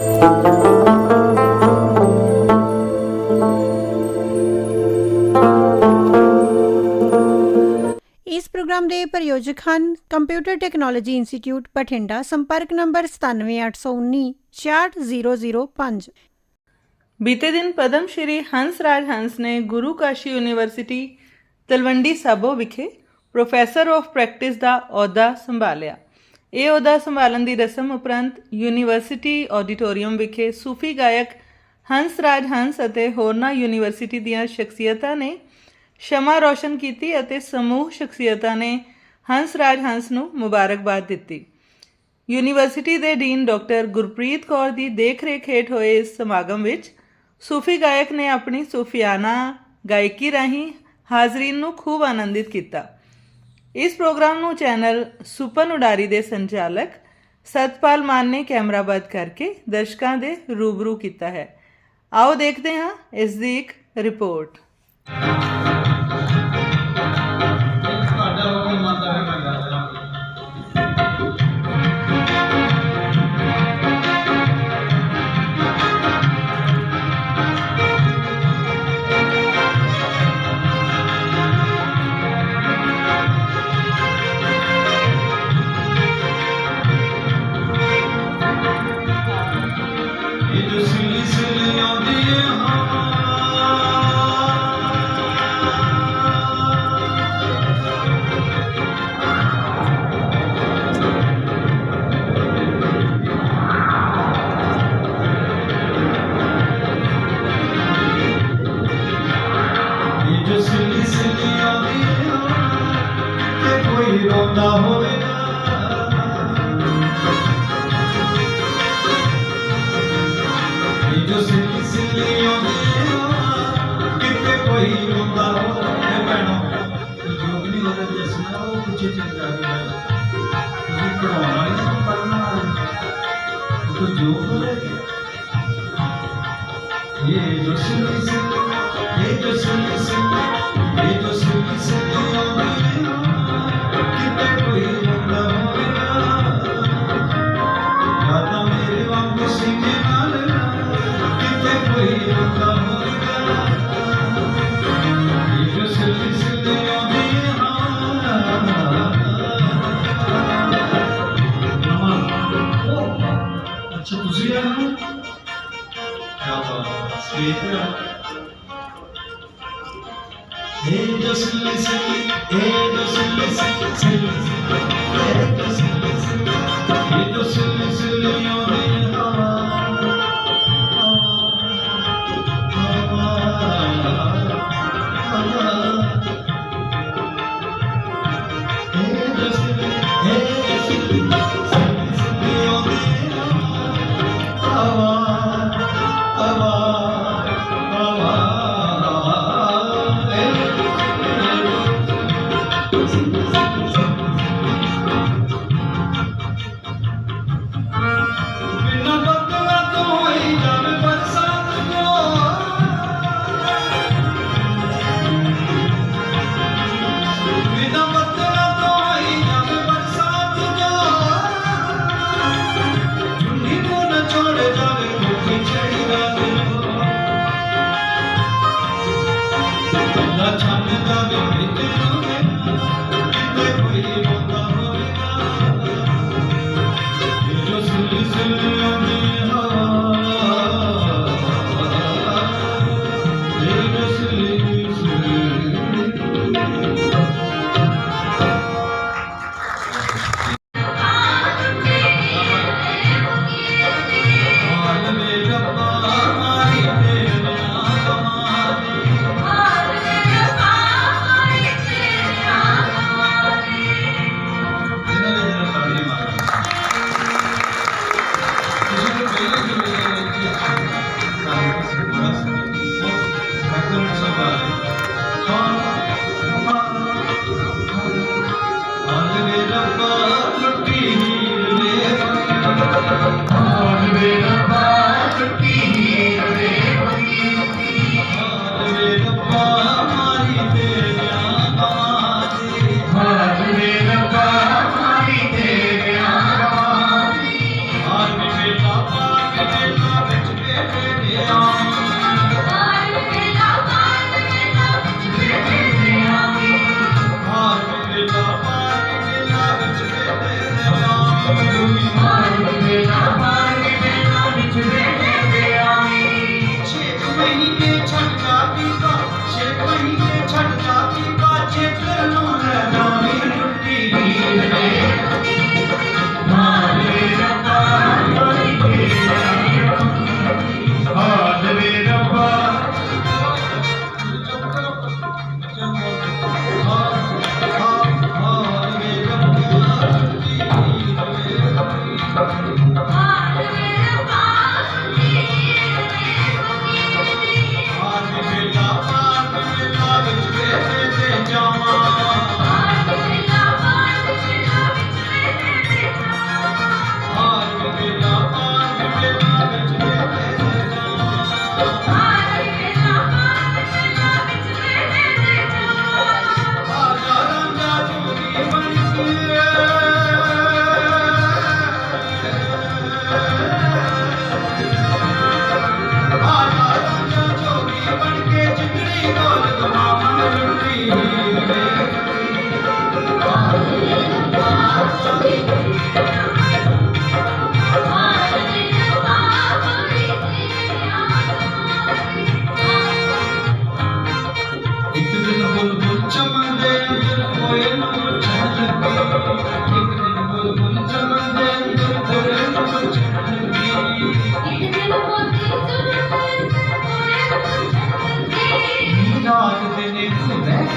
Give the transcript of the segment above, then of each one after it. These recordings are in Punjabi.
ਇਸ ਪ੍ਰੋਗਰਾਮ ਦੇ ਪ੍ਰਯੋਜਕ ਹਨ ਕੰਪਿਊਟਰ ਟੈਕਨੋਲੋਜੀ ਇੰਸਟੀਚਿਊਟ ਬਠਿੰਡਾ, ਸੰਪਰਕ ਨੰਬਰ 97819 64005 ਬੀਤੇ ਦਿਨ ਪਦਮ ਸ਼੍ਰੀ ਹੰਸ ਰਾਜ ਹੰਸ ਨੇ ਗੁਰੂ ਕਾਸ਼ੀ ਯੂਨੀਵਰਸਿਟੀ, ਤਲਵੰਡੀ ਸਾਬੋ ਵਿਖੇ ਪ੍ਰੋਫੈਸਰ ਆਫ ਪ੍ਰੈਕਟਿਸ ਦਾ ਅਹੁਦਾ ਸੰਭਾਲਿਆ। ਇਹ ਅਹੁਦਾ ਸੰਭਾਲਣ ਦੀ ਰਸਮ ਉਪਰੰਤ ਯੂਨੀਵਰਸਿਟੀ ਆਡੀਟੋਰੀਅਮ ਵਿਖੇ ਸੂਫੀ ਗਾਇਕ ਹੰਸ ਰਾਜ ਹੰਸ ਅਤੇ ਹੋਰਨਾਂ ਯੂਨੀਵਰਸਿਟੀ ਦੀਆਂ ਸ਼ਖਸੀਅਤਾਂ ਨੇ ਸ਼ਮਾ ਰੋਸ਼ਨ ਕੀਤੀ ਅਤੇ ਸਮੂਹ ਸ਼ਖਸੀਅਤਾਂ ਨੇ ਹੰਸ ਰਾਜ ਹੰਸ ਨੂੰ ਮੁਬਾਰਕਬਾਦ ਦਿੱਤੀ। ਯੂਨੀਵਰਸਿਟੀ ਦੇ ਡੀਨ ਡਾਕਟਰ ਗੁਰਪ੍ਰੀਤ ਕੌਰ ਦੀ ਦੇਖਰੇਖ ਹੇਠ ਹੋਏ ਇਸ ਸਮਾਗਮ ਵਿੱਚ ਸੂਫੀ ਗਾਇਕ ਨੇ ਆਪਣੀ ਸੂਫੀਆਨਾ ਗਾਇਕੀ ਰਾਹੀਂ ਹਾਜ਼ਰੀਨ ਨੂੰ ਖੂਬ ਆਨੰਦਿਤ ਕੀਤਾ। ਇਸ ਪ੍ਰੋਗਰਾਮ ਨੂੰ ਚੈਨਲ ਸੁਪਨ ਉਡਾਰੀ ਦੇ ਸੰਚਾਲਕ ਸਤਪਾਲ ਮਾਨ ਨੇ ਕੈਮਰਾਬੰਦ ਕਰਕੇ ਦਰਸ਼ਕਾਂ ਦੇ ਰੂਬਰੂ ਕੀਤਾ ਹੈ। ਆਓ ਦੇਖਦੇ ਹਾਂ ਇਸ ਦੀ ਇੱਕ ਰਿਪੋਰਟ।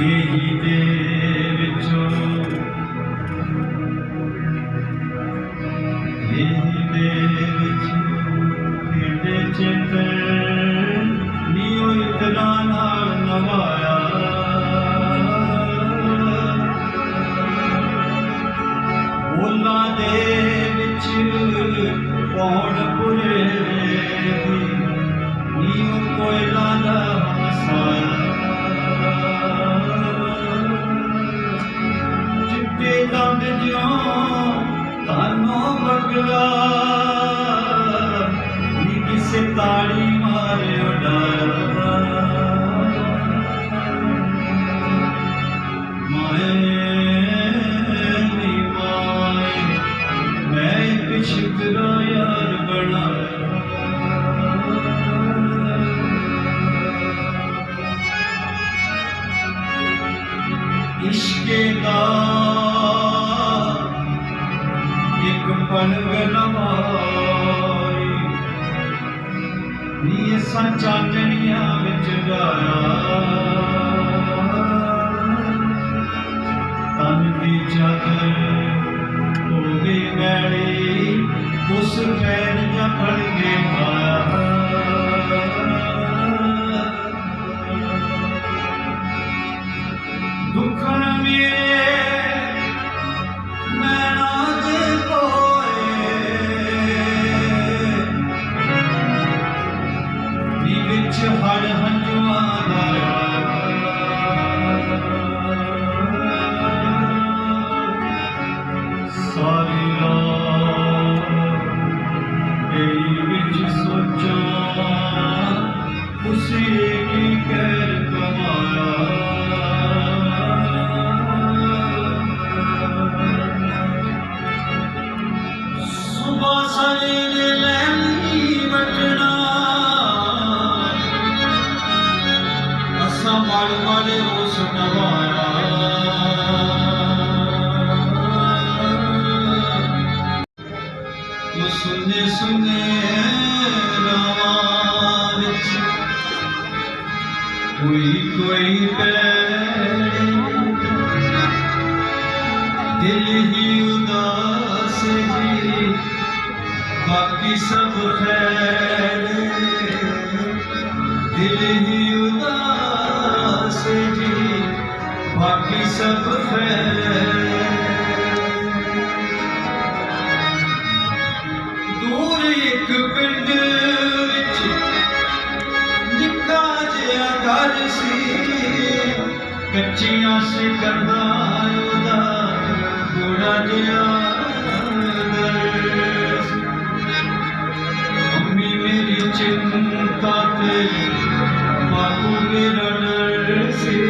ていて。ਕੋਈ ਕੋਈ ਪੈਰ ਦਿਲ ਹੀ ਉਦਾਸ ਜੀ, ਬਾਕੀ ਸਭ ਖੈਰ। ਦਿਲ ਹੀ ਉਦਾਸ ਜੀ, ਬਾਕੀ ਸਭ ਖੈਰ। ਕੱਚੀਆਂ ਸਿਕੰਦਾ ਉਹਦਾ ਥੋੜਾ ਜਿਹਾ ਦਰ ਮੰਮੀ ਮੇਰੀ ਚਿੰਤਾ ਤੇ ਬਾਪੂ ਮੇਰਾ ਡਰ ਸੀ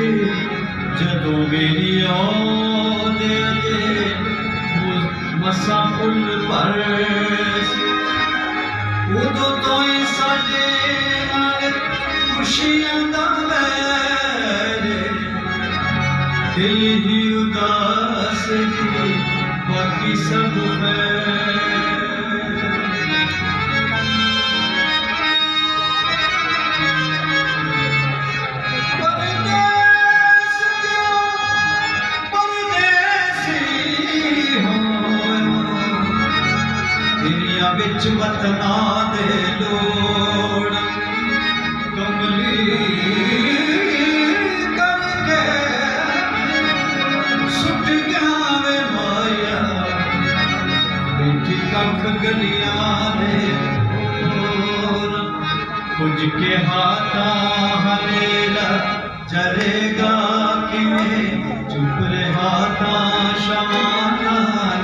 ਜਦੋਂ ਮੇਰੀ ਆਉਂਦੇ ਦੇ ਮਸਾ ਫੁੱਲ ਭਰ ਉਦੋਂ ਤੋਂ ਹੀ ਸਾਡੇ ਨਾਲ ਖੁਸ਼ੀਆਂ ਦਾ ਵੈਰ ਦਿਲ ਹੀ ਉਦਾਸ ਜੀ ਬਾਕੀ ਸਭ ਹੈ। ਵਿੱਚ ਵਤਨਾਂ ਦੇ ਲੋੜ ਕੁਝ ਕੇ ਹਾਥਾਂ ਹਨੇਰਾ ਚਲੇਗਾ ਕਿਵੇਂ? ਚੁੱਪ ਰਹਾ ਤਾਂ ਸ਼ਮਾਨ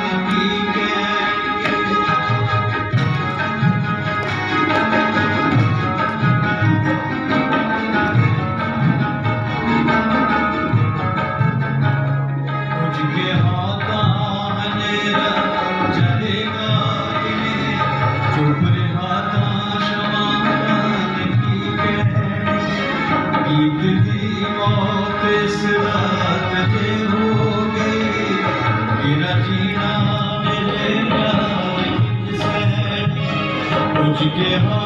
ਕੀ give up.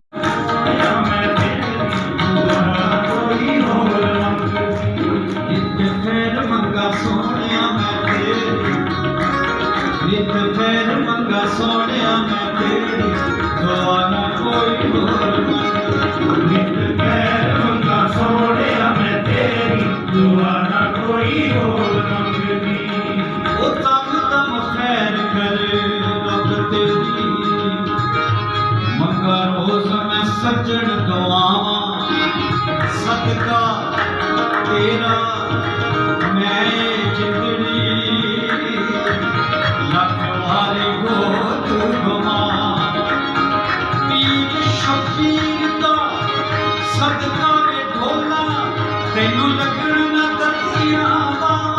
Thank you.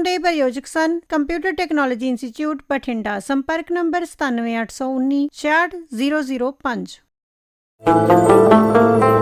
Programme ਦੇ ਪ੍ਰਯੋਜਕ ਸਨ ਕੰਪਿਊਟਰ ਟੈਕਨੋਲੋਜੀ ਇੰਸਟੀਚਿਊਟ ਬਠਿੰਡਾ ਸੰਪਰਕ ਨੰਬਰ 97819 60005